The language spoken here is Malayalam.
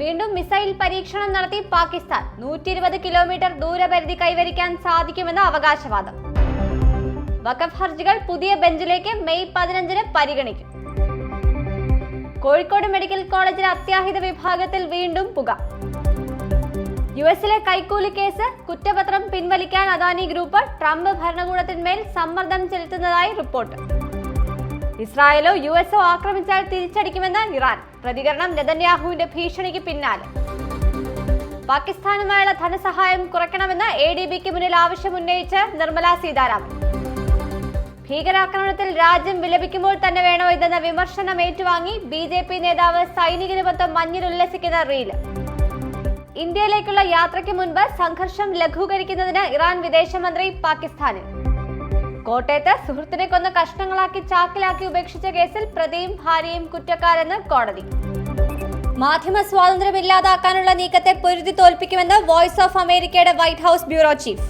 വീണ്ടും മിസൈൽ പരീക്ഷണം നടത്തി പാകിസ്ഥാൻ നൂറ്റി ഇരുപത് കിലോമീറ്റർ ദൂരപരിധി കൈവരിക്കാൻ സാധിക്കുമെന്ന് അവകാശവാദം. വഖഫ് ഹർജികൾ പുതിയ ബെഞ്ചിലേക്ക് മെയ് പതിനഞ്ചിന് പരിഗണിക്കും. കോഴിക്കോട് മെഡിക്കൽ കോളേജിലെ അത്യാഹിത വിഭാഗത്തിൽ വീണ്ടും പുക. യു എസിലെ കൈക്കൂലി കേസ് കുറ്റപത്രം പിൻവലിക്കാൻ അദാനി ഗ്രൂപ്പ് ട്രംപ് ഭരണകൂടത്തിന്മേൽ സമ്മർദ്ദം ചെലുത്തുന്നതായി റിപ്പോർട്ട്. ഇസ്രായേലോ യു എസോ ആക്രമിച്ചാൽ തിരിച്ചടിക്കുമെന്ന് ഇറാൻ. പ്രതികരണം നെതന്യാഹുവിന്റെ ഭീഷണിക്ക് പിന്നാലെ. പാകിസ്ഥാനുമായുള്ള ധനസഹായം കുറയ്ക്കണമെന്ന് എ ഡി ബിക്ക് മുന്നിൽ ആവശ്യമുന്നയിച്ച് നിർമ്മല സീതാരാമൻ. ഭീകരാക്രമണത്തിൽ രാജ്യം വിലപിക്കുമ്പോൾ തന്നെ വേണോ ഇതെന്ന വിമർശനം ഏറ്റുവാങ്ങി ബി ജെ പി നേതാവ് സൈനികനുമൊത്ത് മഞ്ഞിൽ ഉല്ലസിക്കുന്ന ഇന്ത്യയിലേക്കുള്ള യാത്രയ്ക്ക് മുൻപ് സംഘർഷം ലഘൂകരിക്കുന്നതിന് ഇറാൻ വിദേശമന്ത്രി പാകിസ്ഥാനിൽ കോട്ടയത്ത് സുഹൃത്തിനെ കൊന്ന് കഷ്ണങ്ങളാക്കി ചാക്കിലാക്കി ഉപേക്ഷിച്ച കേസിൽ പ്രതിയും ഭാര്യയും കുറ്റക്കാരെന്ന് കോടതി. മാധ്യമ സ്വാതന്ത്ര്യം ഇല്ലാതാക്കാനുള്ള നീക്കത്തെ പൊരുതി തോൽപ്പിക്കുമെന്ന് വോയിസ് ഓഫ് അമേരിക്കയുടെ വൈറ്റ് ഹൌസ് ബ്യൂറോ ചീഫ്.